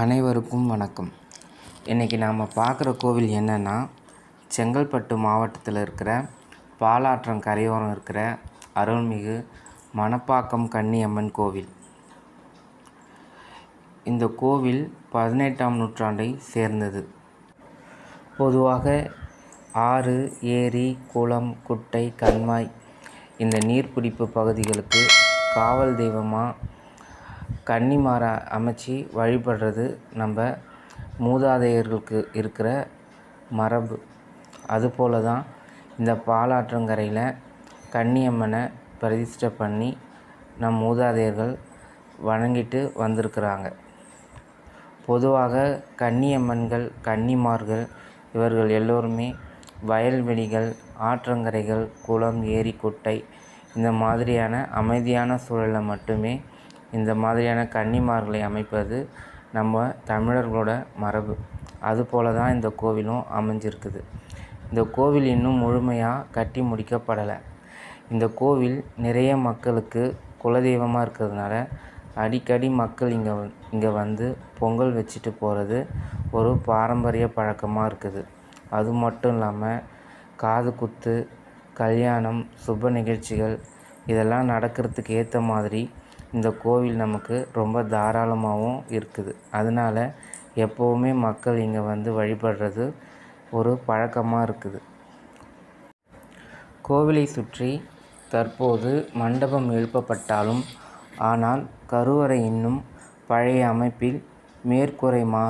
அனைவருக்கும் வணக்கம். இன்றைக்கி நாம் பார்க்குற கோவில் என்னென்னா செங்கல்பட்டு மாவட்டத்தில் இருக்கிற பாலாற்றம் கரையோரம் இருக்கிற அருள்மிகு மணப்பாக்கம் கன்னியம்மன் கோவில். இந்த கோவில் பதினெட்டாம் நூற்றாண்டை சேர்ந்தது. பொதுவாக ஆறு ஏரி குளம் குட்டை கண்மாய் இந்த நீர்பிடிப்பு பகுதிகளுக்கு காவல் தெய்வமாக கன்னிமாரை அமைச்சு வழிபடுறது நம்ம மூதாதையர்களுக்கு இருக்கிற மரபு. அதுபோல தான் இந்த பாலாற்றங்கரையில் கன்னியம்மனை பிரதிஷ்டை பண்ணி நம் மூதாதையர்கள் வணங்கிட்டு வந்திருக்கிறாங்க. பொதுவாக கன்னியம்மன்கள் கன்னிமார்கள் இவர்கள் எல்லோருமே வயல்வெளிகள் ஆற்றங்கரைகள் குளம் ஏரி குட்டை இந்த மாதிரியான அமைதியான சூழலில் மட்டுமே இந்த மாதிரியான கன்னிமார்களை அமைப்பது நம்ம தமிழர்களோட மரபு. அதுபோல தான் இந்த கோவிலும் அமைஞ்சிருக்குது. இந்த கோவில் இன்னும் முழுமையாக கட்டி முடிக்கப்படலை. இந்த கோவில் நிறைய மக்களுக்கு குலதெய்வமாக இருக்கிறதுனால அடிக்கடி மக்கள் இங்கே இங்கே வந்து பொங்கல் வச்சுட்டு போகிறது ஒரு பாரம்பரிய பழக்கமாக இருக்குது. அது மட்டும் இல்லாமல் காது குத்து கல்யாணம் சுப நிகழ்ச்சிகள் இதெல்லாம் நடக்கிறதுக்கு ஏற்ற மாதிரி இந்த கோவில் நமக்கு ரொம்ப தாராளமாகவும் இருக்குது. அதனால் எப்போவுமே மக்கள் இங்கே வந்து வழிபடுறது ஒரு பழக்கமாக இருக்குது. கோவிலை சுற்றி தற்போது மண்டபம் எழுப்பப்பட்டாலும் ஆனால் கருவறை இன்னும் பழைய அமைப்பில் மேற்கூரை மா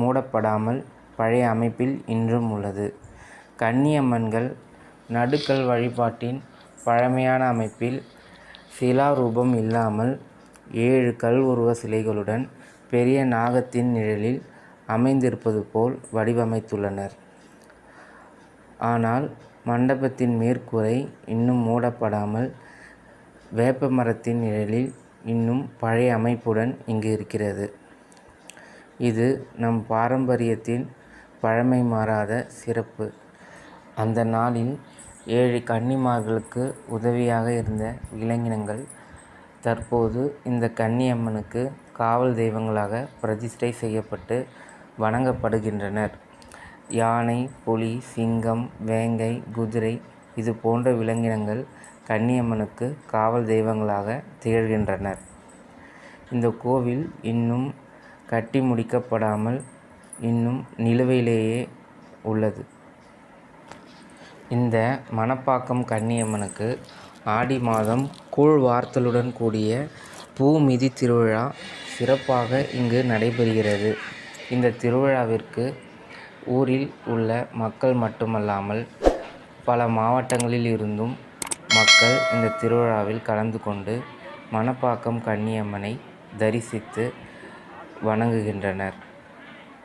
மூடப்படாமல் பழைய அமைப்பில் இன்றும் உள்ளது. கன்னியம்மன்கள் நடுக்கல் வழிபாட்டின் பழமையான அமைப்பில் சிலாரூபம் இல்லாமல் ஏழு கல் உருவ சிலைகளுடன் பெரிய நாகத்தின் நிழலில் அமைந்திருப்பது போல் வடிவமைத்துள்ளனர். ஆனால் மண்டபத்தின் மேற்கூரை இன்னும் மூடப்படாமல் வேப்ப மரத்தின் நிழலில் இன்னும் பழைய அமைப்புடன் இங்கு இருக்கிறது. இது நம் பாரம்பரியத்தின் பழமை மாறாத சிறப்பு. அந்த நாளில் ஏழு கன்னிமார்களுக்கு உதவியாக இருந்த விலங்கினங்கள் தற்போது இந்த கன்னியம்மனுக்கு காவல் தெய்வங்களாக பிரதிஷ்டை செய்யப்பட்டு வணங்கப்படுகின்றனர். யானை புலி சிங்கம் வேங்கை குதிரை இது போன்ற விலங்கினங்கள் கன்னியம்மனுக்கு காவல் தெய்வங்களாக திகழ்கின்றனர். இந்த கோவில் இன்னும் கட்டி முடிக்கப்படாமல் இன்னும் நிலுவையிலேயே உள்ளது. இந்த மணப்பாக்கம் கன்னியம்மனுக்கு ஆடி மாதம் கூழ் வார்த்தலுடன் கூடிய பூ மிதி திருவிழா சிறப்பாக இங்கு நடைபெறுகிறது. இந்த திருவிழாவிற்கு ஊரில் உள்ள மக்கள் மட்டுமல்லாமல் பல மாவட்டங்களில் இருந்தும் மக்கள் இந்த திருவிழாவில் கலந்து கொண்டு மணப்பாக்கம் கன்னியம்மனை தரிசித்து வணங்குகின்றனர்.